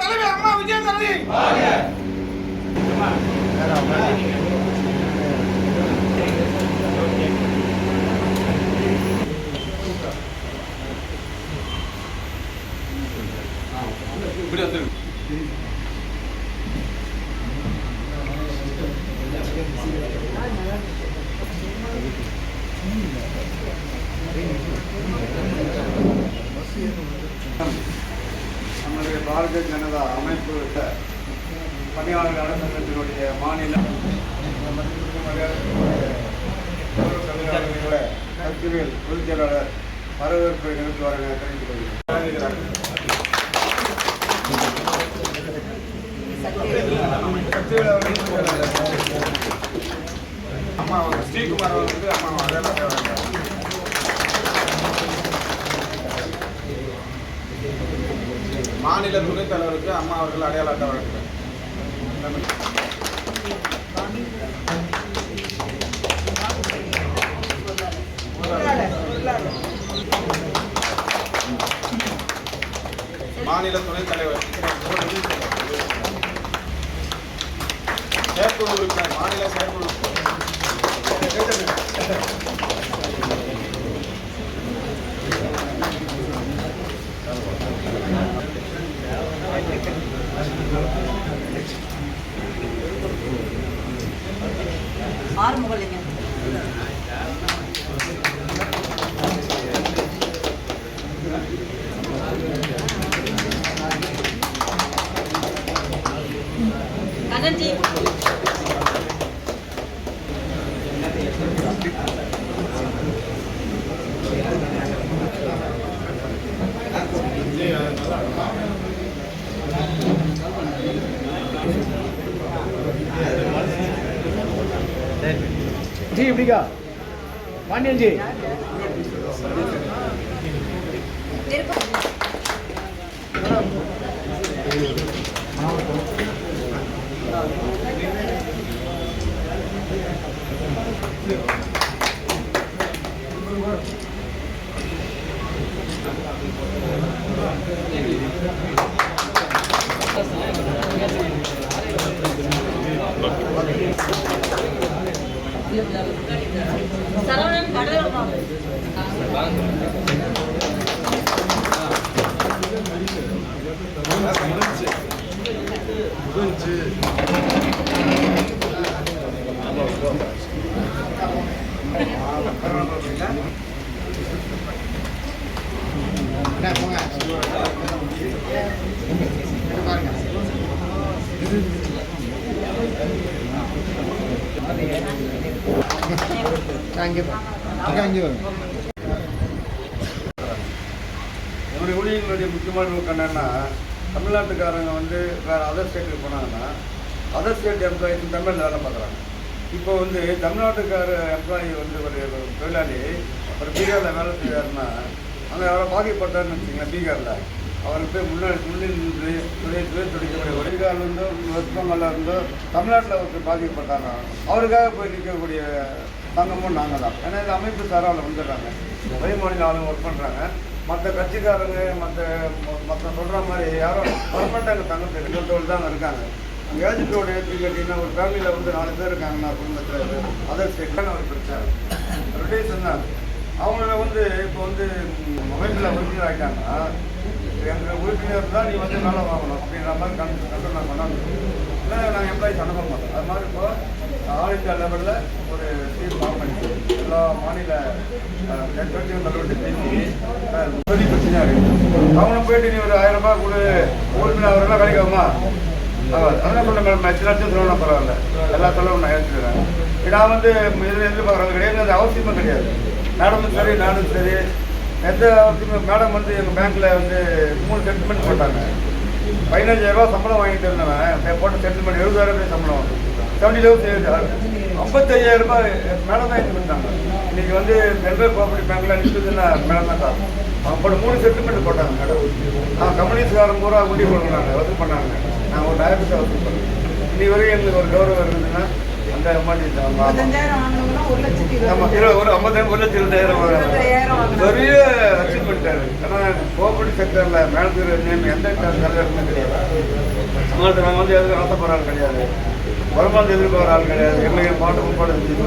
தலைவர் அம்மா Vijayadharani Thank you. Bharatiya Janata அமைப்பு பணியாளர் நலசங்கத்தினுடைய மாநில கட்சிகள் பொதுச் செயலாளர் வரவேற்பை நிறுத்துவார் என தெரிவித்துக் கொள்கிறேன். அம்மா ஸ்ரீகுமார் அவர்களுக்கு வந்து அம்மா தேவை மாநில துணைத் தலைவருக்கு அம்மா அவர்கள் அடையாள அட்டை வழங்குகிறேன் மாநில துணைத் தலைவர். செயற்குழு உறுப்பினர் மாநில செயற்குழு ஆறுமுகலிங்கம் கண்ணன் ஜி. இப்படிக்கா பாண்டியன்ஜி அங்கே அங்கே வரும் என்னுடைய ஊழியர்களுடைய முக்கியமான நோக்கம் என்னன்னா தமிழ்நாட்டுக்காரங்க வந்து வேறு அதர் ஸ்டேட்டுக்கு போனாங்கன்னா அதர் ஸ்டேட் எம்ப்ளாயிஸும் தமிழில் வேலை பார்க்குறாங்க. இப்போ வந்து தமிழ்நாட்டுக்கார எம்ப்ளாயி வந்து ஒரு தொழிலாளி ஒரு பீகாரில் வேலை செய்வாருன்னா அங்கே அவரை பாதிக்கப்பட்டார்னு வச்சுங்களேன் பீகாரில். அவருக்கு போய் முன்னாடி முன்னில் நின்று தொழில் தொழில் துடிக்கக்கூடிய ஒரு இருந்தோ வெஸ்ட் பெங்காலில் இருந்தோ தமிழ்நாட்டில் ஒருத்தர் பாதிக்கப்பட்டாங்க அவருக்காக போய் நிற்கக்கூடிய சங்கமும் நாங்கள் தான் ஏன்னா இந்த அமைப்பு சாராவில் வந்துடுறாங்க. ஒரே மாநில ஆளுங்க ஒர்க் பண்ணுறாங்க மற்ற கட்சிக்காரங்க மற்ற மற்ற சொல்கிற மாதிரி யாரும் பர்மனெண்ட்டாக தங்கத்தை ரிசல்ட்டோடு தான் இருக்காங்க. அங்கே ஏஜென்ட்டோட எப்படி கேட்டிங்கன்னா ஒரு ஃபேமிலியில் வந்து நாலு பேர் இருக்காங்கன்னா குடும்பத்தில் அதர் செக்கான ஒரு பிரச்சனை. ரொட்டேஷன் தான். அவங்கள வந்து இப்போ வந்து மொபைலில் உறுப்பினர் ஆகிட்டாங்கன்னா எங்கள் உறுப்பினர் தான் நீ வந்து வேலை வாங்கணும் அப்படின்ற மாதிரி கண் கண்டு நான் கொண்டாந்து இல்லை நான் எம்ப்ளாயிஸ் அனுப்ப மாட்டேன் அது மாதிரி இப்போ ஆல் இந்தியா லெவலில் ஒரு டீம் ஃபார்ம் பண்ணி எல்லா மாநில நெட்வொர்க்கையும் தலைவர்கிட்ட பேசி அஹ், உதவி பிரச்சனையாக இருக்குது அவனை போயிட்டு நீ ஒரு ஆயிரம் ரூபாய் கொடு உறுப்பினர் அவரெல்லாம் கிடைக்காமா அதெல்லாம் சொல்ல மேடம். அஞ்சு லட்சம் சொல்லணும் பரவாயில்ல. எல்லா செலவும் நான் ஏற்றுக்கிறேன் நான் வந்து இதில் எதிர்பார்க்கறது கிடையாது. அது அவசியமும் கிடையாது. மேடமும் சரி நானும் சரி. எந்த அவசியமும் மேடம் வந்து எங்கள் பேங்க்கில் வந்து மூணு செட்டில்மெண்ட் போட்டாங்க. பதினஞ்சாயிரம் ரூபா சம்பளம் வாங்கிட்டு இருந்தவன். போட்ட செட்டில்மெண்ட் எழுபதாயிரம் சம்பளம். செவன்டி லெவல் ஐம்பத்தையாயிரம் ரூபாய் மேடம் தான் எடுத்து கொடுத்தாங்க இன்னைக்கு வந்து சென்ட்ரல் கோஆபரேட்டிவ் பேங்க்ல நிற்குதுன்னா மேடம் தான் காரணம் போட்ட மூணு செட்டில்மெண்ட் போட்டாங்க மேடம். அவங்க கம்யூனிஸ்ட்காரன் பூரா முடிவு பண்ணுறாங்க வசூல் பண்ணாங்க. நாங்கள் ஒரு டைரக்டாக வசூல் பண்ணோம். இன்னி வரையும் எங்களுக்கு ஒரு கௌரவம் இருந்ததுன்னா அந்த மாதிரி வாங்கினவங்களும் ஒரு இருபது ஐம்பதாயிரம் ஒரு லட்சம் இருபதாயிரம். பெரிய அச்சீவ்மெண்ட் ஏன்னா கோஆபரேட்டிவ் செக்டர்ல மேனேஜர் நேம் எந்த தலைவருமே கிடையாது. நாங்கள் வந்து எதுவும் ஆசைப்படுற ஆள் கிடையாது. வருமானத்தை எதிர்பார்க்குற ஆள் கிடையாது. எங்களுக்கு பாட்டு முப்பாடு இருக்குது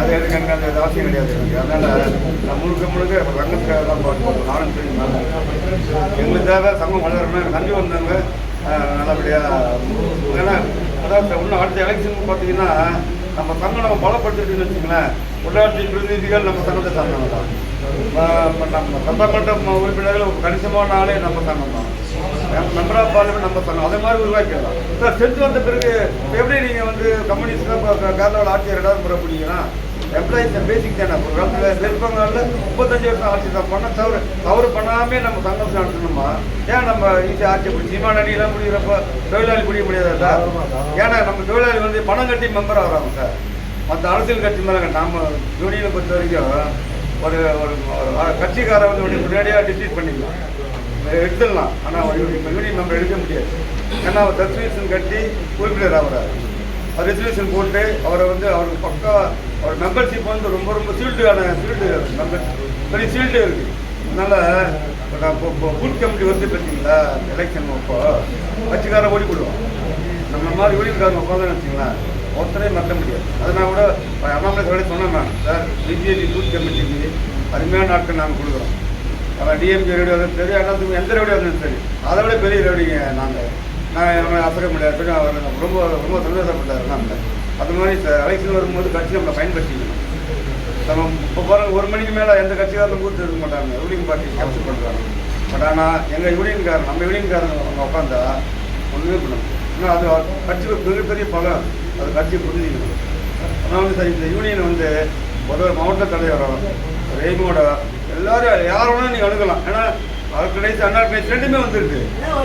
அது எனக்கு எனக்கு அந்த அவசியம் கிடையாது எனக்கு. நான் முழுக்க முழுக்க ரங்கத்துக்காக தான் பாட்டு போடுறேன். நானும் தெரியும் எங்களுக்கு தேவை சங்கம் வளரணும் நம்பி வந்தவங்க நல்லபடியாக ஏன்னா அதாவது இன்னும் அடுத்த எலெக்ஷன் பார்த்தீங்கன்னா நம்ம சங்கம் நம்ம பலப்படுத்திட்டுன்னு வச்சுங்களேன் உள்ளாட்சி பிரதிநிதிகள் நம்ம சங்கத்தை சார்ந்தவங்க தான். நம்ம சட்டமன்ற உறுப்பினர்கள் கணிசமான ஆளே நம்ம சங்கம் தான். மெம்பர் ஆஃப் பார்லிமெண்ட் நம்ம சொன்னோம் அதே மாதிரி உருவாக்கிடலாம். சார் செஞ்சு வந்த பிறகு எப்படி நீங்கள் வந்து கம்யூனிஸ்டாக கேரளாவில் ஆட்சி இடம் முறை பிடிங்கன்னா எம்ப்ளாயிஸ் பேசிக் தானே. ஒரு காலத்தில் முப்பத்தஞ்சு வருஷம் ஆட்சி தான் பண்ண தவறு. தவறு பண்ணாமே நம்ம சங்கம் நடத்தணுமா? ஏன் நம்ம ஈஸியாக ஆட்சி பிடிச்சி சீமான அணியெல்லாம் முடிகிறப்ப தொழிலாளி முடிய முடியாது சார்? ஏன்னா நம்ம தொழிலாளி வந்து பணம் கட்டி மெம்பர் ஆகிறாங்க சார். மற்ற அரசியல் கட்சி மேலே நாம் யூனியனை பொறுத்த வரைக்கும் ஒரு ஒரு கட்சிக்காரன் வந்து உடனே முன்னாடியாக டிசைட் பண்ணிக்கலாம். எடுத்துடலாம். ஆனால் யூனியன் மெம்பர் எடுக்க முடியாது. ஏன்னா அவர் ரெசல்யூஷன் கட்டி உறுப்பினர் ஆகிறார் அவர் ரெசல்யூஷன் போட்டு அவரை வந்து அவருக்கு பக்கா அவர் மெம்பர்ஷிப் வந்து ரொம்ப ரொம்ப சீல்டான சீல்டு மெம்பர்ஷிப் பெரிய சீல்டு இருக்குது அதனால் இப்போ நான் இப்போ இப்போ பூத் கமிட்டி வந்து பார்த்தீங்களா எலெக்ஷன் அப்போ கட்சிக்காரன் ஓடி போடுவோம் நம்ம மாதிரி ஊழியர்காரங்க உட்காந்து வச்சுங்களேன் ஒருத்தரே மறக்க முடியாது. அதை நான் கூட அண்ணாமலை சொல்லி சொன்னேன் நான் சார் பிஜேபி பூத் கமிட்டிக்கு அருமையான நாட்கள் நாங்கள் கொடுக்குறோம். அவன் டிஎம்கே ரேடியோ வந்து சரி அண்ணா எந்த ரேடியோ இருந்தாலும் சரி அதை விட பெரிய ரேடியோங்க நாங்கள் நான் அவனை அசைக்க முடியாது அவர் ரொம்ப ரொம்ப சந்தோஷப்பட்டார் நாங்கள் அது மாதிரி எலெக்ஷன் வரும்போது கட்சி நம்மளை பயன்படுத்திக்கணும். நம்ம இப்போ பாருங்க ஒரு மணிக்கு மேலே எந்த கட்சிக்காரரும் கூட்டு இருக்க மாட்டாங்க. யூனியன் பார்ட்டி கேப்சர் பண்ணுறாங்க பட் ஆனால் எங்கள் யூனியன்காரன் நம்ம யூனியன்காரங்க அவங்க உட்காந்தா ஒன்றுமே பண்ண ஆனால் ஏன்னா அது கட்சி மிகப்பெரிய பலம். அது கட்சி புரிஞ்சுக்கணும். ஆனால் வந்து சார் இந்த யூனியன் வந்து ஒரு மாவட்ட தலைவரோ ரேமோட எல்லாரும் யார் வேணாலும் நீங்கள் அணுகலாம். ஏன்னா ஆர்கனைஸ் அன்ஆர்கனைஸ் ரெண்டுமே வந்துருக்கு.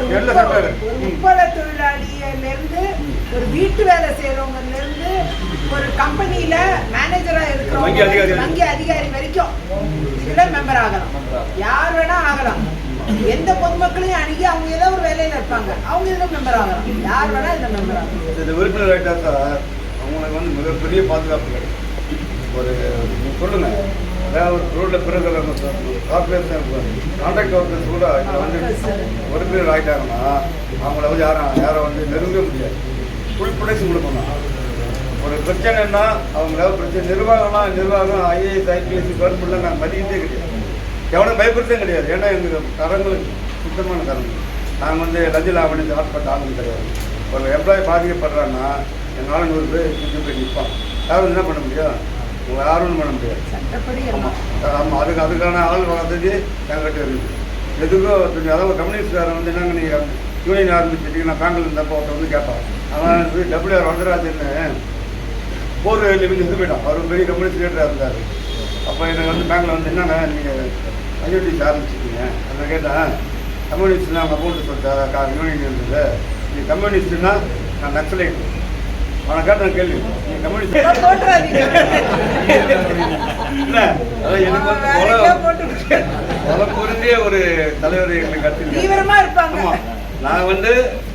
உப்பள- சட்டம் ஒரு உப்பள தொழிலாளியில இருந்து ஒரு வீட்டு வேலை செய்யறவங்கல இருந்து ஒரு கம்பெனில மேனேஜரா வங்கி இருக்கிறவங்க அதிகாரி வங்கி அதிகாரி வரைக்கும் இதுல மெம்பர் ஆகலாம். யார் வேணா ஆகலாம். எந்த பொதுமக்களையும் அணுகி அவங்க ஏதோ ஒரு வேலையில இருப்பாங்க. அவங்க இதுல மெம்பர் ஆகலாம். யார் வேணா இதுல மெம்பர் ஆகலாம். இந்த உறுப்பினர் ஆகிட்டா சார் அவங்களுக்கு வந்து மிகப்பெரிய பாதுகாப்பு கிடைக்கும். ஒரு நீங்க சொல்லுங்க. அதாவது ஒரு ரோட்டில் பிறகு கார்பரேஷன் கான்ட்ராக்ட் ஒர்க்கர்ஸ் கூட இதில் வந்து உறுப்பினர் ஆகிட்டாங்கன்னா அவங்கள வந்து யாரும் யாரும் வந்து நெருங்க முடியாது. ஃபுல் ப்ரொடெக்ஷன் கொடுக்கணும். ஒரு பிரச்சனைன்னா அவங்க ஏதாவது பிரச்சனை நிர்வாகம்னா நிர்வாகம் ஐஏஎஸ் ஐபிஎஸ் கவர்மெண்ட்லாம் நாங்கள் மதிக்கிறதே கிடையாது. எவனும் பயப்படுறதே கிடையாது. ஏன்னா எங்களுக்கு தரங்களுக்கு சுத்தமான தரங்கள். நாங்கள் வந்து லஞ்ச ஆவணி ஹாஸ்பிட்டல் ஆளுங்க கிடையாது. ஒரு எம்ப்ளாயி பாதிக்கப்படுறான்னா எங்களால் நூறு பேர் சுற்றி போய் நிற்பான். யாரும் என்ன பண்ண முடியும்? உங்களை யாரும் பண்ண முடியாது சட்டப்படி ஆமாம் அதுக்கு அதுக்கான ஆள் வளர்த்தது எங்ககிட்ட இருக்குது எதுக்கும் அதாவது கம்யூனிஸ்ட்காரன் வந்து என்னங்க நீங்கள் யூனியன் ஆரம்பிச்சிட்டீங்கன்னா பேங்கில் இருந்தப்போ ஒருத்தர் வந்து கேட்டான் அவன் டபிள்யூஆர் வரதராஜன் போர் லிவிங் இருந்து போயிட்டான். அவர் பெரிய கம்யூனிஸ்ட் லீடராக இருந்தார். அப்போ எனக்கு வந்து பேங்கில் வந்து என்னங்க நீங்கள் ஐஓடிசி ஆரம்பிச்சிட்டீங்க? நான் கேட்டேன் கம்யூனிஸ்ட்னா அவங்க அக்கௌண்ட்டு சொல்லிட்டா யூனியன் இருந்தது நீ கம்யூனிஸ்ட்னா நான் நக்சலைட். அவனை கேட்டேன் கேள்வி அதான் பொருந்திய ஒரு தலைவர் எங்களுக்கு ஆமா. நான் வந்து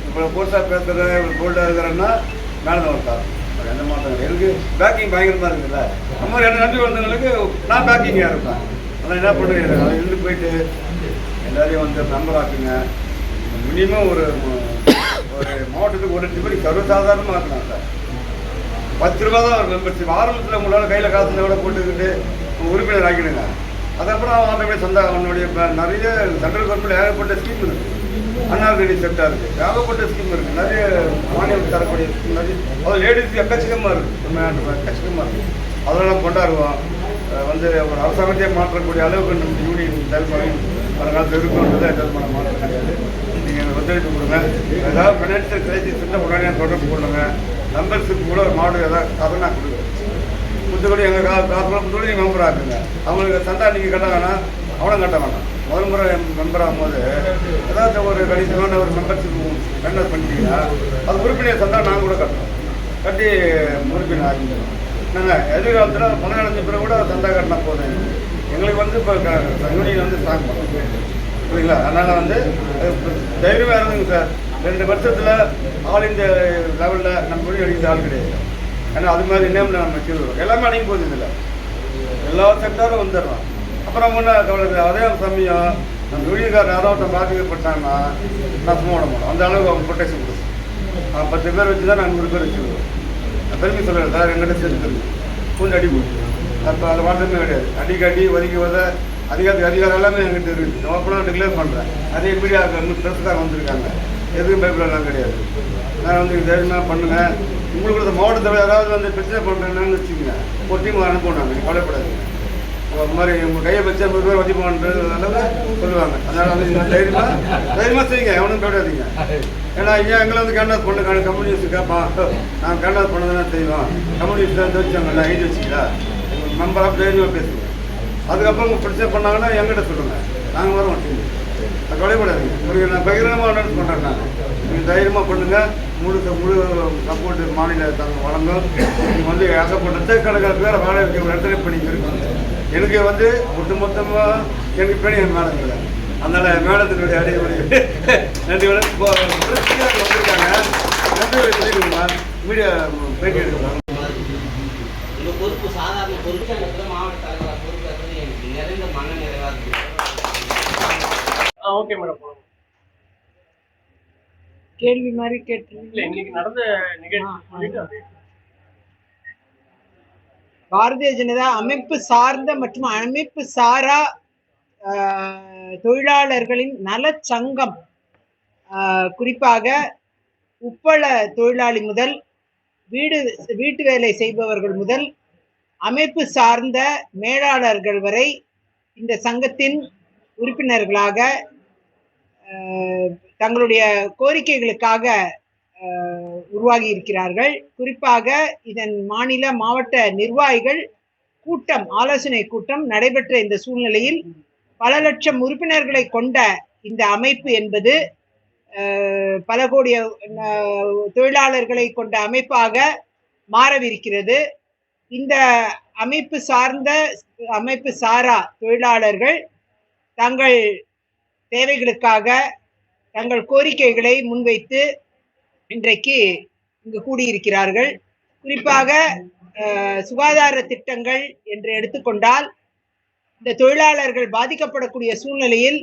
இப்போ கோர்ஸாக பேசுகிறேன் ஒரு கோல்டாக இருக்கிறேன்னா மேலே ஒருத்தார் எந்த இல்லை. எனக்கு பேக்கிங் பயங்கரமாக இருக்குல்ல நம்ம ரெண்டு நன்றி வந்தவங்களுக்கு நான் பேக்கிங்காக இருப்பேன். ஆனால் என்ன பண்ணுறேன் அதை இருந்து போயிட்டு எல்லாரையும் வந்து மெம்பர் ஆக்குங்க மினிமம் ஒரு ஒரு மாவட்டத்துக்கு ஒரு பேருக்கு சர்வசாதாரணமாக இருக்கலாம் சார். பத்து ரூபா தான் ஒரு மெம்பர்ஷிப் ஆரம்பத்தில் உங்களால் கையில் காசு கூட போட்டுக்கிட்டு உறுப்பினர் ஆக்கிடுங்க. அதுக்கப்புறம் அவன் ஆட்டோமே சந்தா அவனுடைய நிறைய சென்ட்ரல் கவர்மெண்ட் ஏகப்பட்ட ஸ்கீம் இருக்குது அன்னார்கடி செட்டாக இருக்குது ஏகப்பட்ட ஸ்கீம் இருக்குது நிறைய மானியம் தரக்கூடிய ஸ்கீம் நிறைய அது லேடிஸ்க்கு எக்கச்சக்கமாக இருக்குது உண்மையான எக்கச்சக்கமாக இருக்குது அதெல்லாம் கொண்டாடுவோம். வந்து ஒரு அரசாங்கத்தையே மாற்றக்கூடிய அளவுக்கு நம்ம யூனியன் செயல்பாடு வருங்காலத்தில் இருக்குன்றதை எதாவது பண்ண மாற்றம் கிடையாது நீங்கள் ஒத்துழைப்பு கொடுங்க. ஏதாவது ஃபினான்ஷியல் கிரைசிஸ் இருந்தால் உடனே தொடர்பு கொள்ளுங்கள் மெம்பர்ஷிப் கூட ஒரு மாடு எதாவது அதை நான் கொடுக்குறேன் புத்துக்குடி எங்கள் கா காசுலாம் கொடுத்தபடி நீங்கள் மெம்பர் ஆக்குங்க அவங்களுக்கு சந்தா நீங்கள் கட்ட வேணாம் அவனும் கட்ட வேணாம். முதல் முறை மெம்பர் ஆகும்போது ஏதாவது ஒரு கணிசமான ஒரு மெம்பர்ஷிப் மெம்பர் பண்ணிட்டீங்கன்னா அது உறுப்பினர் சந்தா நாங்கள் கூட கட்டணும். கட்டி உறுப்பினர் ஆக்கிக்கிறோம் நாங்கள் எதிர்காலத்தில் பணம் அடைஞ்ச பிறகு கூட சந்தா கட்டினா போதும். எங்களுக்கு வந்து இப்போ யூனியன் வந்து ஸ்ட்ராங் பண்ணும் புரியுங்களா அதனால் வந்து தைரியமாக இருந்துங்க சார். ரெண்டு வருஷத்தில் ஆல் இந்தியா லெவலில் நம்ம மொழி அடிக்கிற ஆள் கிடையாது. ஏன்னா அது மாதிரி நேமில் நம்ம வச்சுருக்கோம் எல்லாமே அடங்கி போகுது இதில். எல்லா செக்டாரும் வந்துடுறோம். அப்புறம் முன்னே கவலை அதே சமயம் நம்ம வெளியக்காரர் யாராவது பாதிக்கப்பட்டாங்கன்னா நான் சும்மா விட மாட்டோம். அந்த அளவுக்கு அவங்க ப்ரொட்டெக்ஷன் கொடுக்கும். நான் பத்து பேர் வச்சு தான் நான் நூறு பேர் வச்சுருவோம் பெருமை சொல்லுறேன் சார் எங்கிட்ட சேர்ந்து பூண்டு அடி போட்டு அப்போ அது மாற்றமே கிடையாது. அடிக்கடி ஒதுக்கி வத அதிகார அதிகாரம் எல்லாமே எங்கிட்ட இருக்குது. ஓப்பனாக டிக்ளேர் பண்ணுறேன் அதே மீடியா ப்ரெஸ்காரங்க வந்திருக்காங்க. எதுவும் பயப்படலாம் கிடையாது. நான் வந்து தைரியமாக பண்ணுங்கள் உங்களுக்கு இந்த மாவட்டத்தில் யாராவது வந்து பிரச்சனை பண்ணுறேன்னு வச்சுக்கோங்க. ஒரு டீம் அனுப்புவாங்க நீங்கள் கவலைப்படாதீங்க. அது மாதிரி உங்கள் கையை வச்சு நூறு பேர் வதிப்பான்றது சொல்லுவாங்க. அதனால் வந்து நீங்கள் தைரியமாக தைரியமாக செய்யுங்க எவனும் போயிடாதீங்க ஏன்னா ஐயா எங்களை வந்து கேண்டாஸ் பண்ண கம்யூனிஸ்ட் கேட்பான் நான் கேண்டாஸ் பண்ணதான் செய்வோம் கம்யூனிஸ்ட் தான் வச்சாங்க எழுதி வச்சிங்களா மெம்பர் ஆஃப் தைரியமாக பேசுங்க. அதுக்கப்புறம் உங்கள் பிரச்சனை பண்ணாங்கன்னா எங்கிட்ட சொல்லுங்கள் நாங்கள் வர மாட்டோம் கவலைப்படாதீங்க. உங்களுக்கு நான் பகிரங்கமாக அனௌன்ஸ் பண்ணுறேன் நான். நீங்கள் தைரியமாக பண்ணுங்கள் முழு முழு சப்போர்ட்டு மாநில தங்க வழங்கும். நீங்கள் வந்து ஏகப்பட்ட லட்சக்கணக்கான பேரை வேலை வைக்க ஒரு இடத்துல இப்போ நீங்கள் எனக்கு வந்து ஒட்டுமொத்தமாக எனக்கு பேணி என் மேடம் இல்லை. அதனால் என் மேடத்தினுடைய அடையக்கூடிய நன்றி வணக்கம். இப்போ வந்திருக்காங்க. நன்றி சொல்லிடுங்கம்மா மீடியா பேட்டி எடுக்கலாம் பொறுப்பு சாதாரண பொறுப்பு ஓகே மேடம் கேள்வி மாதிரி கேட்டு இல்ல இன்னைக்கு நடந்த நிகழ்ச்சி சொல்லிட்டு அது பாரதிய ஜனதா அமைப்பு சார்ந்த மற்றும் அமைப்பு சாரா தொழிலாளர்களின் நலச்சங்கம் ஆஹ், குறிப்பாக உப்பள தொழிலாளி முதல் வீடு வீட்டு வேலை செய்பவர்கள் முதல் அமைப்பு சார்ந்த மேலாளர்கள் வரை இந்த சங்கத்தின் உறுப்பினர்களாக தங்களுடைய கோரிக்கைகளுக்காக உருவாகி இருக்கிறார்கள். குறிப்பாக இதன் மாநில மாவட்ட நிர்வாகிகள் கூட்டம் ஆலோசனை கூட்டம் நடைபெற்ற இந்த சூழ்நிலையில் பல லட்சம் உறுப்பினர்களை கொண்ட இந்த அமைப்பு என்பது பல கோடி தொழிலாளர்களை கொண்ட அமைப்பாக மாறவிருக்கிறது. இந்த அமைப்பு சார்ந்த அமைப்பு சாரா தொழிலாளர்கள் தங்கள் தேவைகளுக்காக தங்கள் கோரிக்கைகளை முன்வைத்து இன்றைக்கு இங்கு கூடியிருக்கிறார்கள். குறிப்பாக சுகாதார திட்டங்கள் என்று எடுத்துக்கொண்டால் இந்த தொழிலாளர்கள் பாதிக்கப்படக்கூடிய சூழ்நிலையில்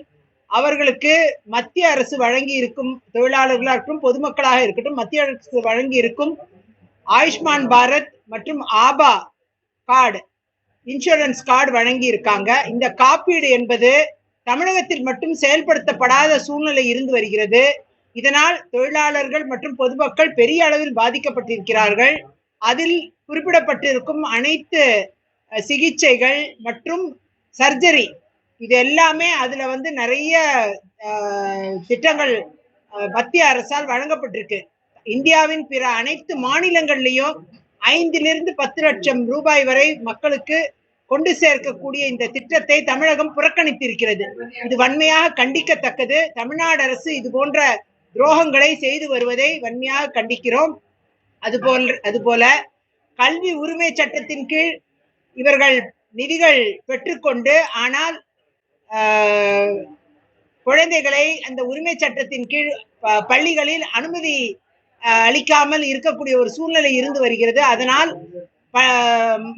அவர்களுக்கு மத்திய அரசு வழங்கி இருக்கும் தொழிலாளர்களாக இருக்கட்டும் பொதுமக்களாக இருக்கட்டும் மத்திய அரசு வழங்கி இருக்கும் ஆயுஷ்மான் பாரத் மற்றும் ஆபா கார்டு இன்சூரன்ஸ் கார்டு வழங்கி இருக்காங்க இந்த காப்பீடு என்பது தமிழகத்தில் மட்டும் செயல்படுத்தப்படாத சூழ்நிலை இருந்து வருகிறது. இதனால் தொழிலாளர்கள் மற்றும் பொதுமக்கள் பெரிய அளவில் பாதிக்கப்பட்டிருக்கிறார்கள். அதில் குறிப்பிடப்பட்டிருக்கும் அனைத்து சிகிச்சைகள் மற்றும் சர்ஜரி இது எல்லாமே அதுல வந்து நிறைய திட்டங்கள் மத்திய அரசால் வழங்கப்பட்டிருக்கு. இந்தியாவின் பிற அனைத்து மாநிலங்கள்லயும் ஐந்திலிருந்து பத்து லட்சம் ரூபாய் வரை மக்களுக்கு கொண்டு சேர்க்கக்கூடிய இந்த திட்டத்தை தமிழகம் புறக்கணித்திருக்கிறது. இது வன்மையாக கண்டிக்கத்தக்கது. தமிழ்நாடு அரசு இது போன்ற துரோகங்களை செய்து வருவதை வன்மையாக கண்டிக்கிறோம். அதுபோல் அதுபோல கல்வி உரிமை சட்டத்தின் கீழ் இவர்கள் நிதிகள் பெற்றுக்கொண்டு ஆனால் ஆஹ், குழந்தைகளை அந்த உரிமை சட்டத்தின் கீழ் பள்ளிகளில் அனுமதி அளிக்காமல் இருக்கக்கூடிய ஒரு சூழ்நிலை இருந்து வருகிறது. அதனால்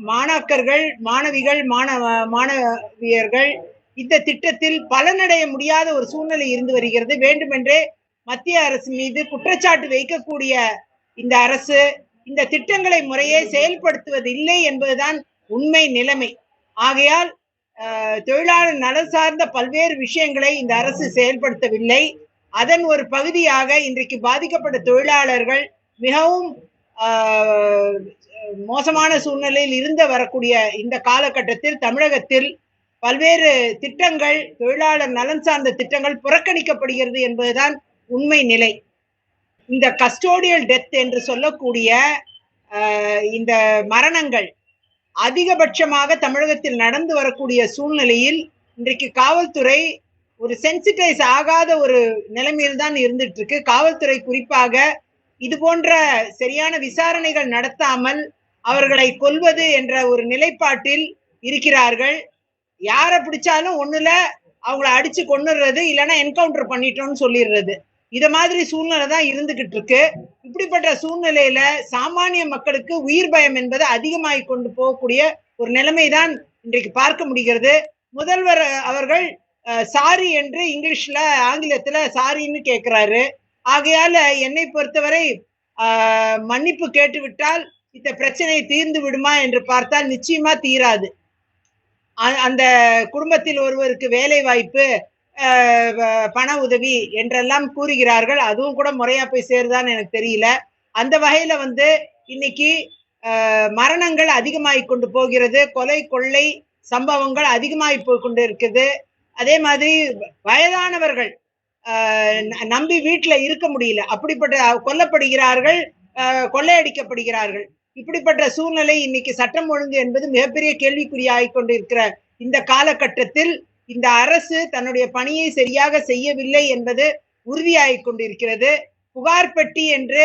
மாணாக்கர்கள் மாணவிகள் மாணவ மாணவியர்கள் இந்த திட்டத்தில் பலனடைய முடியாத ஒரு சூழ்நிலை இருந்து வருகிறது. வேண்டுமென்றே மத்திய அரசு மீது குற்றச்சாட்டு வைக்கக்கூடிய இந்த அரசு இந்த திட்டங்களை முறையே செயல்படுத்துவதில்லை என்பதுதான் உண்மை நிலைமை. ஆகையால் ஆஹ், தொழிலாளர் நலன் சார்ந்த பல்வேறு விஷயங்களை இந்த அரசு செயல்படுத்தவில்லை. அதன் ஒரு பகுதியாக இன்றைக்கு பாதிக்கப்பட்ட தொழிலாளர்கள் மிகவும் மோசமான சூழ்நிலையில் இருந்து வரக்கூடிய இந்த காலகட்டத்தில் தமிழகத்தில் பல்வேறு திட்டங்கள் தொழிலாளர் நலன் சார்ந்த திட்டங்கள் புறக்கணிக்கப்படுகிறது என்பதுதான் உண்மை நிலை. இந்த கஸ்டோடியல் டெத் என்று சொல்லக்கூடிய இந்த மரணங்கள் அதிகபட்சமாக தமிழகத்தில் நடந்து வரக்கூடிய சூழ்நிலையில் இன்றைக்கு காவல்துறை ஒரு சென்சிட்டைஸ் ஆகாத ஒரு நிலைமையில் தான் இருந்துட்டு இருக்கு. காவல்துறை குறிப்பாக இது போன்ற சரியான விசாரணைகள் நடத்தாமல் அவர்களை கொல்வது என்ற ஒரு நிலைப்பாட்டில் இருக்கிறார்கள். யாரை பிடிச்சாலும் ஒண்ணுல அவங்கள அடிச்சு கொண்டுடுறது இல்லைன்னா என்கவுண்டர் பண்ணிட்டோம்னு சொல்லிடுறது. இத மாதிரி சூழ்நிலை தான் இருந்துகிட்டு இருக்கு. இப்படிப்பட்ட சூழ்நிலையில சாமானிய மக்களுக்கு உயிர் பயம் என்பது அதிகமாகி கொண்டு போகக்கூடிய ஒரு நிலைமை தான் இன்றைக்கு பார்க்க முடிகிறது. முதல்வர் அவர்கள் சாரி என்று இங்கிலீஷ்ல ஆங்கிலத்துல சாரின்னு கேட்கிறாரு ஆகையால என்னை பொறுத்தவரை மன்னிப்பு கேட்டுவிட்டால் இந்த பிரச்சனை தீர்ந்து விடுமா என்று பார்த்தால் நிச்சயமா தீராது. அந்த குடும்பத்தில் ஒருவருக்கு வேலை வாய்ப்பு பண உதவி என்றெல்லாம் கூறுகிறார்கள். அதுவும் கூட முறையா போய் சேருதான்னு எனக்கு தெரியல. அந்த வகையில வந்து இன்னைக்கு மரணங்கள் அதிகமாகி கொண்டு போகிறது. கொலை கொள்ளை சம்பவங்கள் அதிகமாகி போய் கொண்டு இருக்குது. அதே மாதிரி வயதானவர்கள் நம்பி வீட்டுல இருக்க முடியல. அப்படிப்பட்ட கொல்லப்படுகிறார்கள் ஆஹ், கொள்ளையடிக்கப்படுகிறார்கள். இப்படிப்பட்ட சூழ்நிலை இன்னைக்கு சட்டம் ஒழுங்கு என்பது மிகப்பெரிய கேள்விக்குறியாகி கொண்டிருக்கிற இந்த காலகட்டத்தில் இந்த அரசு தன்னுடைய பணியை சரியாக செய்யவில்லை என்பது உறுதியாகிக் கொண்டிருக்கிறது. புகார் பெட்டி என்று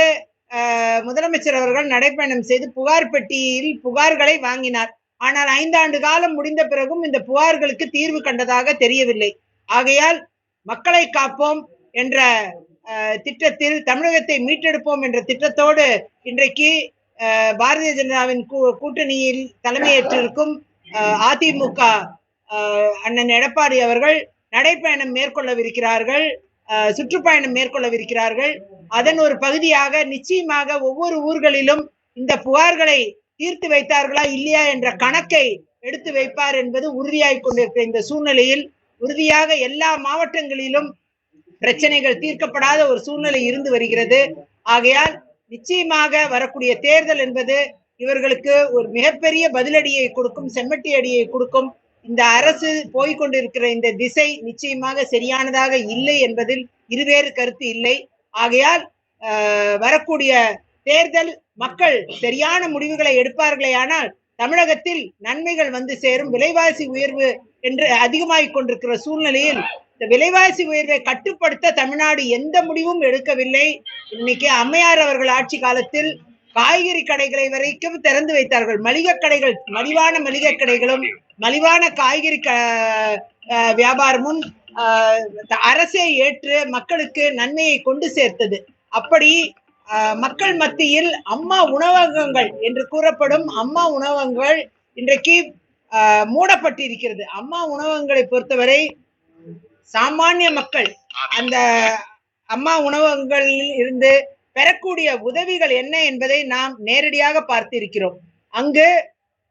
ஆஹ், முதலமைச்சர் அவர்கள் நடைப்பயணம் செய்து புகார் பெட்டியில் புகார்களை வாங்கினார். ஆனால் ஐந்தாண்டு காலம் முடிந்த பிறகும் இந்த புகார்களுக்கு தீர்வு கண்டதாக தெரியவில்லை. ஆகையால் மக்களை காப்போம் என்ற திட்டத்தில் தமிழகத்தை மீட்டெடுப்போம் என்ற திட்டத்தோடு இன்றைக்கு ஆஹ், பாரதிய ஜனதாவின் கூ- கூட்டணியில் தலைமையேற்றிருக்கும் ஆஹ், அதிமுக அண்ணன் எடப்பாடி அவர்கள் நடைப்பயணம் மேற்கொள்ளவிருக்கிறார்கள் ஆஹ், சுற்றுப்பயணம் மேற்கொள்ளவிருக்கிறார்கள். அதன் ஒரு பகுதியாக நிச்சயமாக ஒவ்வொரு ஊர்களிலும் இந்த புகார்களை தீர்த்து வைத்தார்களா இல்லையா என்ற கணக்கை எடுத்து வைப்பார் என்பது உறுதியாகிக் கொண்டிருக்கிற இந்த சூழ்நிலையில் உறுதியாக எல்லா மாவட்டங்களிலும் பிரச்சனைகள் தீர்க்கப்படாத ஒரு சூழ்நிலை இருந்து வருகிறது. ஆகையால் நிச்சயமாக வரக்கூடிய தேர்தல் என்பது இவர்களுக்கு ஒரு மிகப்பெரிய பதிலடியை கொடுக்கும் செம்மட்டி அடியை கொடுக்கும். இந்த அரசு போய்கொண்டிருக்கிற இந்த திசை நிச்சயமாக சரியானதாக இல்லை என்பதில் இருவேறு கருத்து இல்லை. ஆகையால் ஆஹ், வரக்கூடிய தேர்தல் மக்கள் சரியான முடிவுகளை எடுப்பார்களே ஆனால் தமிழகத்தில் நன்மைகள் வந்து சேரும். விலைவாசி உயர்வு என்று அதிகமாகிக் கொண்டிருக்கிற சூழ்நிலையில் இந்த விலைவாசி உயர்வை கட்டுப்படுத்த தமிழ்நாடு எந்த முடிவும் எடுக்கவில்லை. இன்னைக்கு அம்மையார் அவர்கள் ஆட்சி காலத்தில் காய்கறி கடைகளை வரைக்கும் திறந்து வைத்தார்கள். மளிகை கடைகள் மலிவான மளிகை கடைகளும் மலிவான காய்கறி க வியாபாரமும் அஹ், அரசே ஏற்று மக்களுக்கு நன்மையை கொண்டு சேர்த்தது. அப்படி மக்கள் மத்தியில் அம்மா உணவகங்கள் என்று கூறப்படும் அம்மா உணவகங்கள் இன்றைக்கு மூடப்பட்டிருக்கிறது. அம்மா உணவகங்களை பொறுத்தவரை சாமானிய மக்கள் அந்த அம்மா உணவகங்களில் இருந்து பெறக்கூடிய உதவிகள் என்ன என்பதை நாம் நேரடியாக பார்த்திருக்கிறோம். அங்கு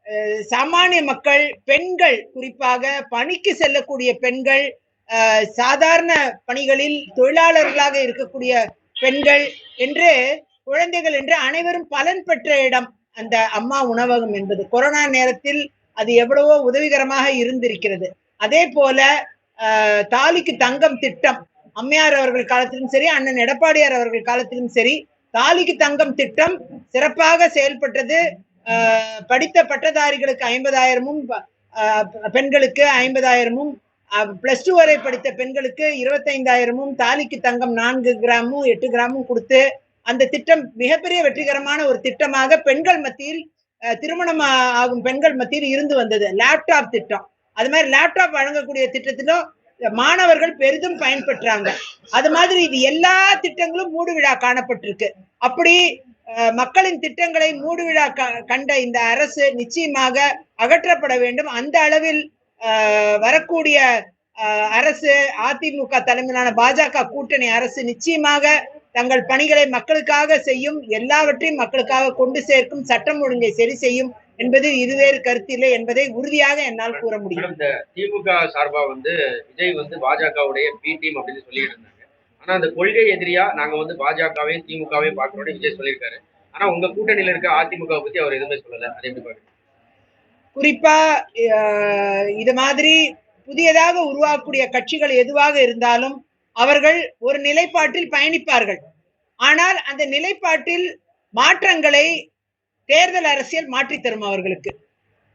அஹ், சாமானிய மக்கள் பெண்கள் குறிப்பாக பணிக்கு செல்லக்கூடிய பெண்கள் சாதாரண பணிகளில் தொழிலாளர்களாக இருக்கக்கூடிய பெண்கள் என்று குழந்தைகள் என்று அனைவரும் பலன் பெற்ற இடம் அந்த அம்மா உணவகம் என்பது. கொரோனா நேரத்தில் அது எவ்வளவோ உதவிகரமாக இருந்திருக்கிறது. அதே போல தாலிக்கு தங்கம் திட்டம். அம்மையார் அவர்கள் காலத்திலும் சரி அண்ணன் எடப்பாடியார் அவர்கள் காலத்திலும் சரி தாலிக்கு தங்கம் திட்டம் சிறப்பாக செயல்பட்டது. படித்த பட்டதாரிகளுக்கு ஐம்பதாயிரமும் பெண்களுக்கு ஐம்பதாயிரமும் பிளஸ் டூ வரை படித்த பெண்களுக்கு இருபத்தைந்தாயிரமும் தாலிக்கு தங்கம் நான்கு கிராமும் எட்டு கிராமும் கொடுத்து அந்த திட்டம் மிகப்பெரிய வெற்றிகரமான ஒரு திட்டமாக பெண்கள் மத்தியில் திருமணம் ஆகும் பெண்கள் மத்தியில் இருந்து வந்தது. லேப்டாப் திட்டம். அது மாதிரி லேப்டாப் வழங்கக்கூடிய திட்டத்திலும் மாணவர்கள் பெரிதும் பயன்பெற்றாங்க. அது மாதிரி இது எல்லா திட்டங்களும் மூடுவிழா காணப்பட்டிருக்கு. அப்படி மக்களின் திட்டங்களை மூடுவிழா க- கண்ட இந்த அரசு நிச்சயமாக அகற்றப்பட வேண்டும். அந்த அளவில் வரக்கூடிய அரசு அதிமுக தலைமையிலான பாஜக கூட்டணி அரசு நிச்சயமாக தங்கள் பணிகளை மக்களுக்காக செய்யும் எல்லாவற்றையும் மக்களுக்காக கொண்டு சேர்க்கும் சட்டம் ஒழுங்கை சரி செய்யும் என்பது இருவேறு கருத்தில்லை என்பதை உறுதியாக என்னால் கூற முடியும். இந்த திமுக சார்பா வந்து விஜய் வந்து பாஜகவுடைய பி டீம் அப்படின்னு சொல்லிட்டு இருந்தாங்க ஆனா அந்த கொள்கை எதிரியா நாங்க வந்து பாஜகவையும் திமுகவையும் பாக்குறோம்னு விஜய் சொல்லியிருக்காரு. ஆனா உங்க கூட்டணியில இருக்க அதிமுக பத்தி அவர் எதுவுமே சொல்லல. அது எப்படி பாக்குறீங்க குறிப்பா இது மாதிரி புதியதாக உருவாக்கக்கூடிய கட்சிகள் எதுவாக இருந்தாலும் அவர்கள் ஒரு நிலைப்பாட்டில் பயணிப்பார்கள். ஆனால் அந்த நிலைப்பாட்டில் மாற்றங்களை தேர்தல் அரசியல் மாற்றி தரும் அவர்களுக்கு.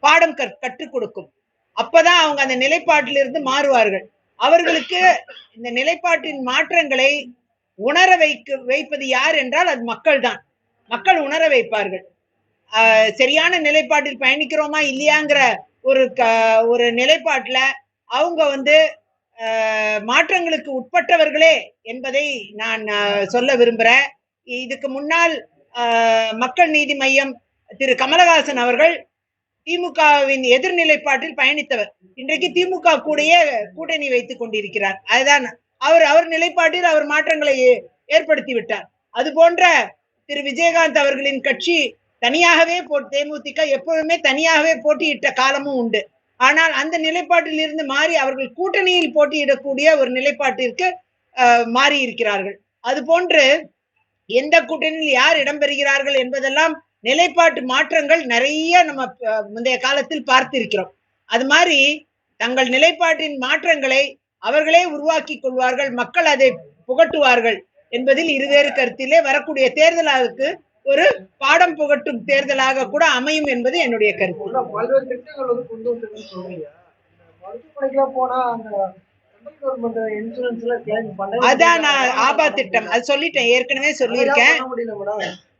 பாடம் கற்- கற்றுக் கொடுக்கும். அப்பதான் அவங்க அந்த நிலைப்பாட்டிலிருந்து மாறுவார்கள். அவர்களுக்கு இந்த நிலைப்பாட்டின் மாற்றங்களை உணர வைக்க வைப்பது யார் என்றால் அது மக்கள்தான். மக்கள் உணர வைப்பார்கள். சரியான நிலைப்பாட்டில் பயணிக்கிறோமா இல்லையாங்கிற ஒரு க ஒரு நிலைப்பாட்டுல அவங்க வந்து மாற்றங்களுக்கு உட்பட்டவர்களே என்பதை நான் சொல்ல விரும்புகிறேன் இதுக்கு முன்னால் மக்கள் நீதி மையம் திரு கமலஹாசன் அவர்கள் திமுகவின் எதிர்நிலைப்பாட்டில் பயணித்தவர். இன்றைக்கு திமுக கூடயே கூட்டணி வைத்துக் கொண்டிருக்கிறார். அதுதான் அவர் அவர் நிலைப்பாட்டில் அவர் மாற்றங்களை ஏற்படுத்தி விட்டார். அது போன்ற திரு விஜயகாந்த் அவர்களின் கட்சி தனியாகவே போட்டு தேமுதிக எப்பொழுதுமே தனியாகவே போட்டியிட்ட காலமும் உண்டு. ஆனால் அந்த நிலைப்பாட்டில் இருந்து மாறி அவர்கள் கூட்டணியில் போட்டியிடக்கூடிய ஒரு நிலைப்பாட்டிற்கு மாறி இருக்கிறார்கள். அது போன்று எந்த கூட்டணியில் யார் இடம்பெறுகிறார்கள் என்பதெல்லாம் நிலைப்பாட்டு மாற்றங்கள் நிறைய நம்ம முந்தைய காலத்தில் பார்த்திருக்கிறோம். அது மாதிரி தங்கள் நிலைப்பாட்டின் மாற்றங்களை அவர்களே உருவாக்கி கொள்வார்கள் மக்கள் அதை புகட்டுவார்கள் என்பதில் இருவேறு கருத்திலே வரக்கூடிய தேர்தலாவுக்கு ஒரு பாடம் புகட்டும் தேர்தலாக கூட அமையும் என்பது என்னுடைய கருத்து. உள்ள பல்வேறு திட்டங்கள் வந்து கொண்டு வந்திருக்குன்னு சொல்றீங்க. இந்த மருத்துவமனைக்கெல்லாம் போனா அந்த சென்ட்ரல் கவர்மெண்ட் இன்சூரன்ஸ்ல கிளைம் பண்ண அதான் நான் ஆபா திட்டம். அது சொல்லிட்டேன். ஏற்கனவே சொல்லியிருக்கேன்.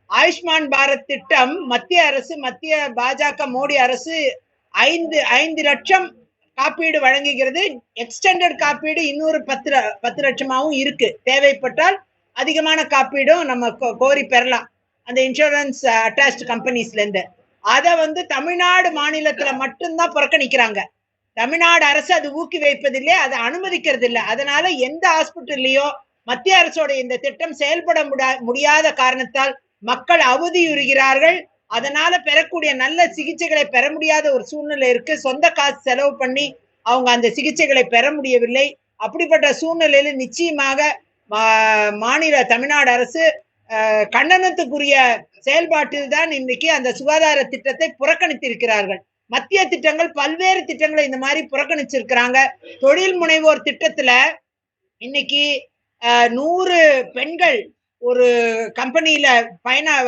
ஆயுஷ்மான் பாரத் திட்டம் மத்திய அரசு மத்திய பாஜக மோடி அரசு ஐந்து ஐந்து லட்சம் காப்பீடு வழங்குகிறது. எக்ஸ்டெண்டட் காப்பீடு இன்னொரு பத்து பத்து லட்சமாவும் இருக்கு. தேவைப்பட்டால் அதிகமான காப்பீடும் நம்ம கோரி பெறலாம். அந்த இன்சூரன்ஸ் அட்டாச்ட் கம்பெனிஸ்ல இருந்து அதை வந்து தமிழ்நாடு மாநிலத்துல மட்டும்தான் புறக்கணிக்கிறாங்க. தமிழ்நாடு அரசு அது ஊக்கி வைப்பதில்லை அதை அனுமதிக்கிறது இல்லை அதனால எந்த ஹாஸ்பிட்டல்லையோ மத்திய அரசோட இந்த திட்டம் செயல்பட முடியாத காரணத்தால் மக்கள் அவதியுறுகிறார்கள். அதனால பெறக்கூடிய நல்ல சிகிச்சைகளை பெற முடியாத ஒரு சூழ்நிலை இருக்கு. சொந்த காசு செலவு பண்ணி அவங்க அந்த சிகிச்சைகளை பெற முடியவில்லை. அப்படிப்பட்ட சூழ்நிலையில நிச்சயமாக மா- மாநில தமிழ்நாடு அரசு கண்டனத்துக்குரிய செயல்பாட்டில் தான் இன்னைக்கு அந்த சுகாதார திட்டத்தை புறக்கணித்திருக்கிறார்கள். மத்திய திட்டங்கள் பல்வேறு திட்டங்களை இந்த மாதிரி புறக்கணிச்சிருக்கிறாங்க. தொழில் முனைவோர் திட்டத்துல இன்னைக்கு நூறு பெண்கள் ஒரு கம்பெனியில பயண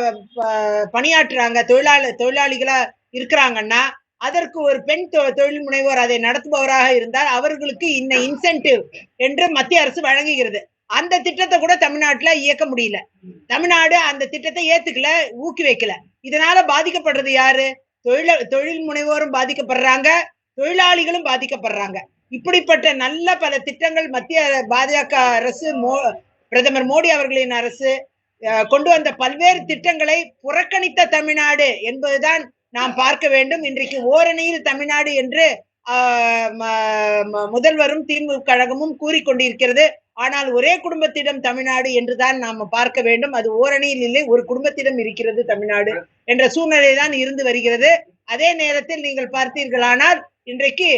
பணியாற்றுறாங்க. தொழிலாளி தொழிலாளிகளா இருக்கிறாங்கன்னா அதற்கு ஒரு பெண் தொ- தொழில் முனைவோர் அதை நடத்துபவராக இருந்தால் அவர்களுக்கு இந்த இன்சென்டிவ் என்று மத்திய அரசு வழங்குகிறது. அந்த திட்டத்தை கூட தமிழ்நாட்டுல இயக்க முடியல. தமிழ்நாடு அந்த திட்டத்தை ஏத்துக்கல ஊக்கி வைக்கல. இதனால பாதிக்கப்படுறது யாரு? தொழில தொழில் முனைவோரும் பாதிக்கப்படுறாங்க தொழிலாளிகளும் பாதிக்கப்படுறாங்க. இப்படிப்பட்ட நல்ல பல திட்டங்கள் மத்திய பாஜக அரசு மோ பிரதமர் மோடி அவர்களின் அரசு அஹ், கொண்டு வந்த பல்வேறு திட்டங்களை புறக்கணித்த தமிழ்நாடு என்பதுதான் நாம் பார்க்க வேண்டும். இன்றைக்கு ஓரணியில் தமிழ்நாடு என்று ஆஹ், ம- முதல்வரும் திமுக கழகமும் கூறிக்கொண்டிருக்கிறது. ஆனால் ஒரே குடும்பத்திடம் தமிழ்நாடு என்றுதான் நாம பார்க்க வேண்டும். அது ஓரணியில் இல்லை ஒரு குடும்பத்திடம் இருக்கிறது தமிழ்நாடு என்ற சூழ்நிலை தான் இருந்து வருகிறது. அதே நேரத்தில் நீங்கள் பார்த்தீர்களானால் இன்றைக்கு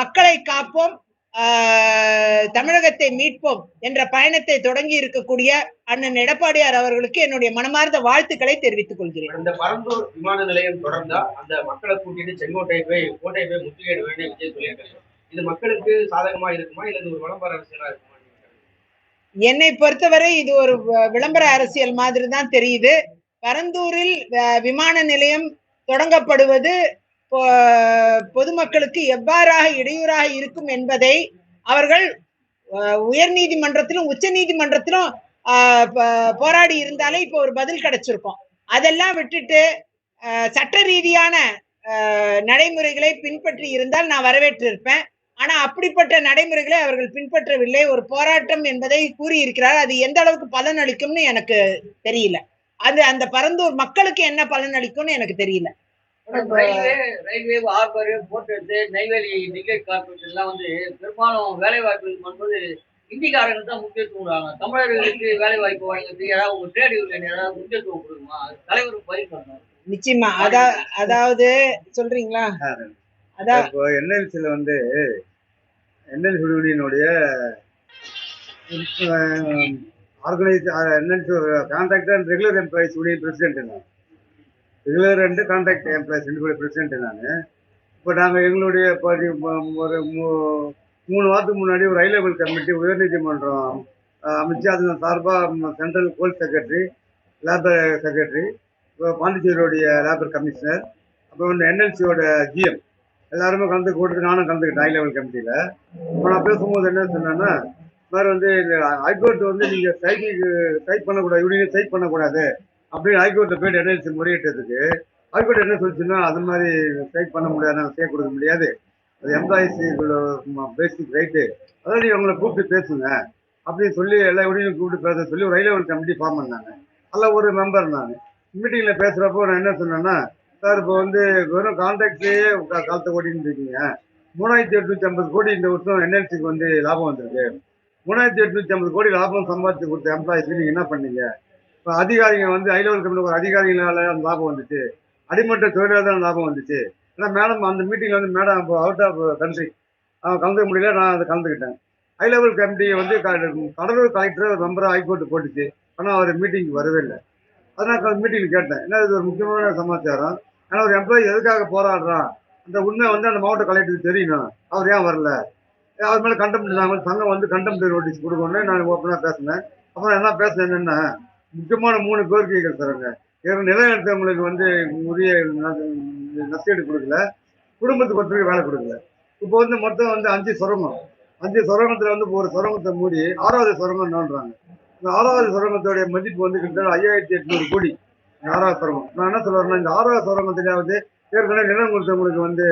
மக்களை காப்போம் ஆஹ், தமிழகத்தை மீட்போம் என்ற பயணத்தை தொடங்கி இருக்கக்கூடிய அண்ணன் எடப்பாடியார் அவர்களுக்கு என்னுடைய மனமார்ந்த வாழ்த்துக்களை தெரிவித்துக் கொள்கிறேன். அந்த பரந்தூர் விமான நிலையம் தொடர்ந்தா அந்த மக்களை கூட்டிட்டு செங்கோட்டை போய் கோட்டை போய் முற்றுகையிடுவேன்னு விஜய் சொல்லியிருக்காரு. இது மக்களுக்கு சாதகமா இருக்குமா இல்லது ஒரு விளம்பர அரசியலா இருக்குமா? என்னை பொறுத்தவரை இது ஒரு விளம்பர அரசியல் மாதிரி தான் தெரியுது. பரந்தூரில் விமான நிலையம் தொடங்கப்படுவது பொதுமக்களுக்கு எவ்வாறாக இடையூறாக இருக்கும் என்பதை அவர்கள் அஹ், உயர் நீதிமன்றத்திலும் உச்ச நீதிமன்றத்திலும் போராடி இருந்தாலே இப்போ ஒரு பதில் கிடைச்சிருக்கும். அதெல்லாம் விட்டுட்டு சட்ட ரீதியான நடைமுறைகளை பின்பற்றி இருந்தால் நான் வரவேற்றிருப்பேன். ஆனா அப்படிப்பட்ட நடைமுறைகளை அவர்கள் பின்பற்றவில்லை. ஒரு போராட்டம் என்பதை கூறியிருக்கிறார். அது எந்த அளவுக்கு பலன் அளிக்கும்னு எனக்கு தெரியல. அது அந்த பரந்தூர் மக்களுக்கு என்ன பலன் அளிக்கும்னு எனக்கு தெரியல. Railway harbour port Neyveli ticket corporation எல்லாம் வந்து பெரும்பாலும் வேலை வாய்ப்பு பண்ணும்போது இந்திக்காரங்களுக்கு தான் முக்கியத்துவம் தமிழர்களுக்கு வேலை வாய்ப்பு வழங்குறதுக்கு ஏதாவது ட்ரேட் யூனியன் ஏதாவது முக்கியத்துவம் கொடுக்குமா? அது தலைவர் பதில் பண்ணணும் நிச்சயமா. அதா அதாவது சொல்றீங்களா? அதான் இப்போ என்எல்சியில் வந்து NLC யூனியனுடைய organise NLC contractor and regular employees union president நான். ரெகுலர் அண்டு கான்ட்ராக்ட் எம்ப்ளாயிஸ் ரெண்டு பேரும் பிரசிடென்ட் நான். இப்போ நாங்கள் எங்களுடைய ஒரு மூ- மூணு வாரத்துக்கு முன்னாடி ஒரு ஹைலெவல் கமிட்டி உயர்நீதிமன்றம் அமைச்சு அது சார்பாக central coal secretary labour secretary பாண்டிச்சேரியோடைய labour commissioner அப்புறம் வந்து என்எல்சியோட ஜிஎம் எல்லாருமே கலந்து கூட்டத்து நானும் கலந்துக்கிட்டேன் ஹை லெவல் கமிட்டியில் இப்போ நான் பேசும்போது என்ன சொன்னேன்னா இந்த மாதிரி வந்து ஹைகோர்ட் வந்து நீங்கள் ஸ்ட்ரைக்கு ஸ்ட்ரைக் பண்ணக்கூடாது யூனியன் சைட் பண்ணக்கூடாது அப்படின்னு ஹைகோர்ட்டில் போயிட்டு என்எல்சி முறையிட்டதுக்கு. ஹைகோர்ட் என்ன சொல்லிச்சுன்னா அது மாதிரி ஸ்ட்ரைக் பண்ண முடியாது நாங்கள் செய்ய கொடுக்க முடியாது. அது எம்ப்ளாயிஸ் பேசிக் ரைட்டு அதான் நீங்கள் அவங்கள கூப்பிட்டு பேசுங்க அப்படின்னு சொல்லி எல்லா யூனியனும் கூப்பிட்டு பேச சொல்லி ஒரு ரயில்வே கமிட்டி ஃபார்ம் பண்ணாங்க. அதில் ஒரு மெம்பர் நான். மீட்டிங்கில் பேசுகிறப்போ நான் என்ன சொன்னேன்னா சார் இப்போ வந்து வெறும் கான்ட்ராக்ட்லேயே காலத்தை ஓடிட்டு இருக்கீங்க. மூணாயிரத்தி எட்நூத்தி ஐம்பது கோடி இந்த வருஷம் என்எல்சிக்கு வந்து லாபம் வந்திருக்கு. மூணாயிரத்தி எட்நூத்தி ஐம்பது கோடி லாபம் சம்பாதிச்சு கொடுத்த எம்ப்ளாயிஸ்க்கு நீங்கள் என்ன பண்ணீங்க? இப்போ அதிகாரிங்க வந்து ஹை லெவல் கம்பெனி ஒரு அதிகாரிகளால அந்த லாபம் வந்துச்சு. அடிமட்ட தொழிலாளர் லாபம் வந்துச்சு. ஏன்னா மேடம் அந்த மீட்டிங்கில் வந்து மேடம் இப்போ அவுட் ஆஃப் கண்ட்ரி அவன் கலந்துக்க முடியல நான் அதை கலந்துக்கிட்டேன். ஹை லெவல் கமிட்டி வந்து க- கடலூர் கலெக்டர் மெம்பராக ஹைகோர்ட்டு போட்டுச்சு. ஆனால் அவர் மீட்டிங்க்கு வரவே இல்லை. அதனால் மீட்டிங் கேட்டேன். ஏன்னா இது ஒரு முக்கியமான சமாச்சாரம். ஆனால் ஒரு எம்ப்ளாயி எதுக்காக போராடுறான் அந்த உண்மை வந்து அந்த மாவட்ட கலெக்டருக்கு தெரியணும். அவர் ஏன் வரல? அவர் மேலே கண்டெம்ட் நாங்கள் சங்கம் வந்து கண்டெம்ட் நோட்டீஸ் கொடுக்கணும்னு நான் ஓப்பனாக பேசினேன். அப்புறம் என்ன பேசுனேன் என்ன முக்கியமான மூணு கோரிக்கைகள் தராங்க இவங்க நிலைநிறுத்தவங்களுக்கு வந்து உரிய நஷ்டீடு கொடுக்கல. குடும்பத்துக்கு ஒருத்தருக்கு வேலை கொடுக்கல. இப்போ வந்து மொத்தம் வந்து அஞ்சு சுரங்கம். அஞ்சு சுரங்கத்தில் வந்து ஒரு சுரங்கத்தை மூடி ஆறாவது சுரங்கம் நோண்டுறாங்க. இந்த ஆறாவது சுரங்கத்தோடைய மதிப்பு வந்து கிட்டத்தட்ட ஐயாயிரத்தி எட்நூறு கோடி. ஆறாவது சுரங்கம் நான் என்ன சொல்லுவேன்னா இந்த ஆறாவது சுரங்கத்திலாவது ஏற்கனவே நிலம் கொடுத்தவங்களுக்கு வந்து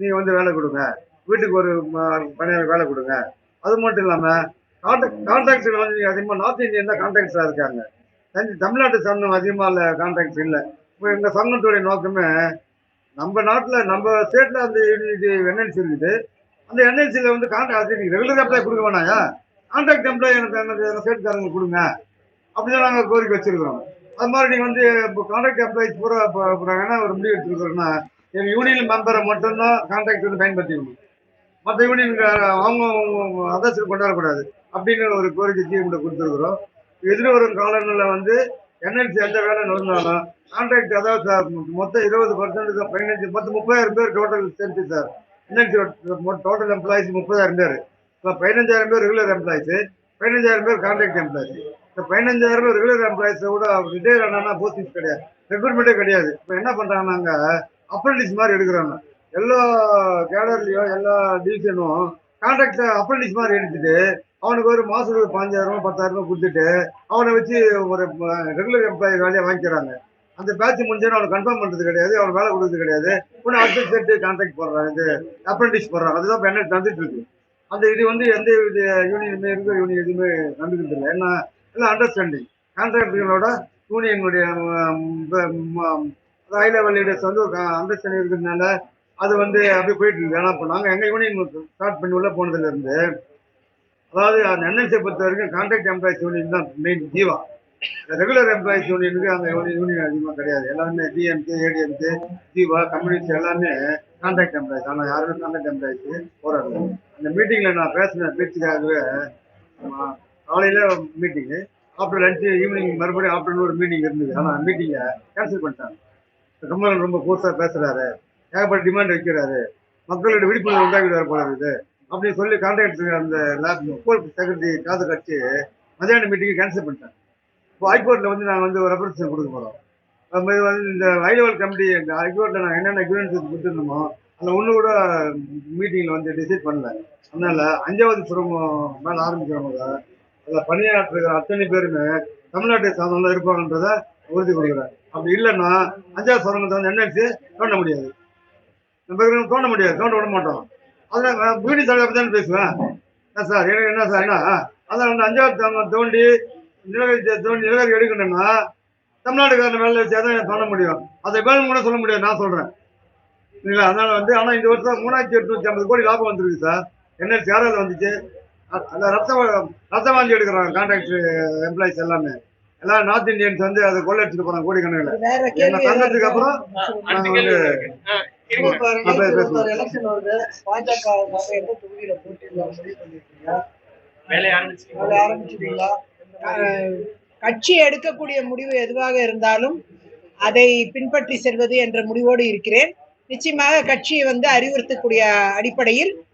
நீங்கள் வந்து வேலை கொடுங்க. வீட்டுக்கு ஒரு பணியாளர் வேலை கொடுங்க. அது மட்டும் இல்லாமல் கான்ட்ராக்ட் கான்ட்ராக்டர் வந்து நீங்கள் அதிகமாக நார்த் இந்தியன் தான் கான்ட்ராக்டராக இருக்காங்க. தஞ்சை தமிழ்நாட்டு சங்கம் அதிகமாக இல்லை கான்ட்ராக்ட் இல்லை. இப்போ எங்கள் சங்கத்துடைய நோக்கமே நம்ம நாட்டில் நம்ம ஸ்டேட்டில் அந்த இது என்எல்சி இருக்குது. அந்த என்எல்சியில் வந்து கான்ட்ராக்ட் நீங்கள் ரெகுலர் அப்ளை கொடுக்க வேணாயா? கான்ட்ராக்ட் எம்ப்ளாய் எனக்கு எனக்கு ஸ்டேட்காரங்க கொடுங்க. அப்படிதான் நாங்கள் கோரிக்கை வச்சிருக்கிறோம். அது மாதிரி நீங்கள் வந்து இப்போ கான்ட்ராக்ட் எம்ப்ளாயிஸ் பூரா போகிறாங்கன்னா ஒரு முடிவு எடுத்துருக்குறோன்னா எங்கள் யூனியன் மெம்பரை மட்டும்தான் கான்ட்ராக்ட் வந்து பயன்படுத்திக்கணும். மற்ற யூனியன் அவங்க அதர்ஸில் கொண்டாடக்கூடாது அப்படின்னு ஒரு கோரிக்கை தீர்வு கொடுத்துருக்குறோம். எதிர்வரும் காலங்களில் வந்து என்எல்சி எந்த வேலை நடந்தாலும் கான்ட்ராக்ட் அதாவது சார் மொத்தம் இருபது பர்சன்ட் பதினஞ்சு மொத்தம் முப்பதாயிரம் பேர் டோட்டல் சேர்த்து சார் என்எல்சி டோட்டல் எம்ப்ளாயிஸ் முப்பதாயிரம் பேர். இப்போ பதினஞ்சாயிரம் பேர் ரெகுலர் எம்ப்ளாயிஸ் பதினஞ்சாயிரம் பேர் கான்ட்ராக்ட் எம்ப்ளாயிஸு இந்த பதினஞ்சாயிரம் ரெகுலர் எம்ப்ளாயிஸை விட ரிட்டையர் ஆனால் போஸ்டிங்ஸ் கிடையாது. ரெக்ரூட்மெண்ட்டே கிடையாது. இப்போ என்ன பண்ணுறாங்கன்னாங்க அப்ரண்டிஸ் மாதிரி எடுக்கிறாங்க. எல்லா கேடர்லையும் எல்லா டிவிஷனும் கான்ட்ராக்ட் அப்ரண்டிஸ் மாதிரி எடுத்துட்டு அவனுக்கு ஒரு மாதத்துக்கு ஒரு பாஞ்சாயிரம் பத்தாயிரம் கொடுத்துட்டு அவனை வச்சு ஒரு ரெகுலர் எம்ப்ளாயி வேலையை வாங்கிக்கிறாங்க. அந்த பேட்ச் முடிஞ்சாலும் அவனை கன்ஃபார்ம் பண்ணுறது கிடையாது. அவன் வேலை கொடுக்குறது கிடையாது. ஒன்று அடுத்த செட்டு கான்ட்ராக்ட் போடுறாங்க இது அப்ரண்டிஸ் போடுறாங்க. அதுதான் இப்போ என்ன நடந்துட்டு இருக்கு. அந்த இது வந்து எந்த இது யூனியனுமே இருக்கிற யூனியன் எதுவுமே கண்டுக்கிறது இல்லை. ஏன்னா இல்லை அண்டர்ஸ்டாண்டிங் கான்ட்ராக்டர்களோட யூனியனுடைய ஹை லெவல் லீடர்ஸ் வந்து ஒரு அண்டர்ஸ்டாண்டிங் இருக்கிறதுனால அது வந்து அப்படியே போயிட்டு இருக்கு ஏன்னா இப்போ நாங்கள் எங்கள் யூனியன் ஸ்டார்ட் பண்ணி உள்ளே போனதுலேருந்து அதாவது என்எல்சியை பொறுத்த வரைக்கும் கான்ட்ராக்ட் எம்ப்ளாயிஸ் யூனியன் தான் மெயின் ஜீவா. ரெகுலர் எம்ப்ளாயிஸ் யூனியனுக்கு அந்த யூனியன் அதிகமாக கிடையாது. எல்லாருமே டிஎம்கே ஏடிஎம்கே ஜீவா கம்யூனிஸ்ட் எல்லாமே கான்ட்ராக்ட் எம்ப்ளாயிஸ் ஆனால் யாருமே கான்ட்ராக்ட் எம்ப்ளாயிஸ் போராடல அந்த மீட்டிங்கில் நான் பேசின பேச்சுக்காகவே காலையில் மீட்டிங்கு ஆஃப்டர் லஞ்சு ஈவினிங் மறுபடியும் ஆஃப்டர்நூன் ஒரு மீட்டிங் இருந்தது. ஆனால் மீட்டிங்கை கேன்சல் பண்ணிட்டாங்க. கமலன் ரொம்ப கோர்ஸாக பேசுகிறாரு ஏகப்பட்ட டிமாண்ட் வைக்கிறாரு. மக்களோட விழிப்புணர்வு உண்டாக்கிடுவார் போல இருக்குது. அப்படின்னு சொல்லி கான்ட்ராக்ட் அந்த லேப் செக்ரட்டரி காது கட்சி மதியான மீட்டிங்கை கேன்சல் பண்ணிட்டாங்க. இப்போ ஹைகோர்ட்டில் வந்து நாங்கள் வந்து ஒரு ரெப்ரஸன்ட் கொடுக்க போகிறோம் அது மாதிரி வந்து இந்த ஹை லெவல் கமிட்டி இந்த ஹைகோர்ட்டில் நாங்கள் என்னென்ன எக்யூரன்ஸ் கொடுத்துருந்தோமோ அந்த ஒன்று கூட மீட்டிங்கில் வந்து டிசைட் பண்ணல. அதனால் அஞ்சாவது சுரங்கம் மேலே ஆரம்பிக்கிறவங்க அதில் பணியாற்றுகிற அத்தனை பேருமே தமிழ்நாட்டை சார்ந்தவங்க இருப்பாங்கன்றத இருப்பாங்கன்றதை உறுதி கொடுக்குறேன் அப்படி இல்லைன்னா அஞ்சாவது சுரங்கத்தை வந்து என்எல்சி தோண்ட முடியாது. நம்ம தோண்ட முடியாது தோண்ட விட மாட்டோம். அதில் நான் சாலை பற்றி தானே பேசுவேன்? என்ன சார் எனக்கு என்ன சார் என்ன? அதான் வந்து அஞ்சாவது சுரங்கம் தோண்டி நிலவரி தோண்டி நிலவரி எடுக்கணும்னா தமிழ்நாட்டுக்காரன் வேலை வச்சு தான் தோண்ட முடியும்? அதை வேணும் கூட சொல்ல முடியாது நான் சொல்கிறேன் இல்லைங்களா? அதனால் வந்து ஆனால் இந்த வருஷம் மூணாயிரத்தி எட்நூற்றி ஐம்பது கோடி லாபம் வந்துருக்கு சார். என்எல்சி யாராவது வந்துச்சு? அந்த ரத்த வா- ரத்த வாங்கி எடுக்கிறாங்க கான்ட்ராக்ட் எம்ப்ளாயிஸ் எல்லாமே. எல்லாம் நார்த் இந்தியன்ஸ் வந்து அதை கொள்ளடிச்சிட்டு போறாங்க கோடிக்கணக்கில். கேள்வி. சங்கத்துக்கு அப்புறம் எலெக்ஷன் வருது. பாஜக எந்த தொகுதியில வேலையை ஆரம்பிச்சிட்டீங்களா? கட்சி எடுக்கக்கூடிய முடிவு எதுவாக இருந்தாலும் அதை பின்பற்றி செல்வது என்ற முடிவோடு இருக்கிறேன். நிச்சயமாக கட்சியை வந்து அறிவுறுத்தக்கூடிய அடிப்படையில்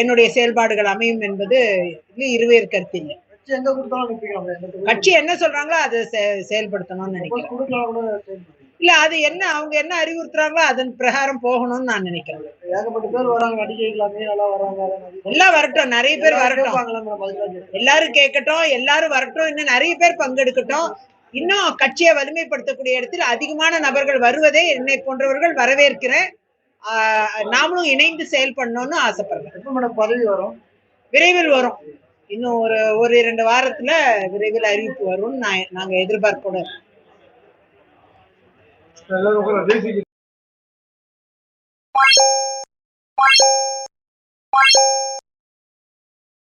என்னுடைய செயல்பாடுகள் அமையும் என்பது இருவேறு கருத்து இல்லை. கட்சி என்ன சொல்றாங்களோ அதை செயல்படுத்தணும்னு நினைக்கிறேன். இல்ல அது என்ன அவங்க என்ன அறிவுறுத்துறாங்களோ அதன் பிரகாரம் போகணும்னு நான் நினைக்கிறேன். எல்லாம் வரட்டும் நிறைய பேர் வரட்டும். எல்லாரும் கேட்கட்டும் எல்லாரும் வரட்டும். இன்னும் நிறைய பேர் பங்கெடுக்கட்டும். இன்னும் கட்சியை வலிமைப்படுத்தக்கூடிய இடத்தில் அதிகமான நபர்கள் வருவதை என்னை போன்றவர்கள் வரவேற்கிறேன். நாமளும் இணைந்து செயல்படணும்னு ஆசைப்படுறேன் பதவி வரும்? விரைவில் வரும். இன்னும் ஒரு ஒரு இரண்டு வாரத்துல விரைவில் அறிவிப்பு வரும்னு நான் நாங்க எதிர்பார்க்கணும்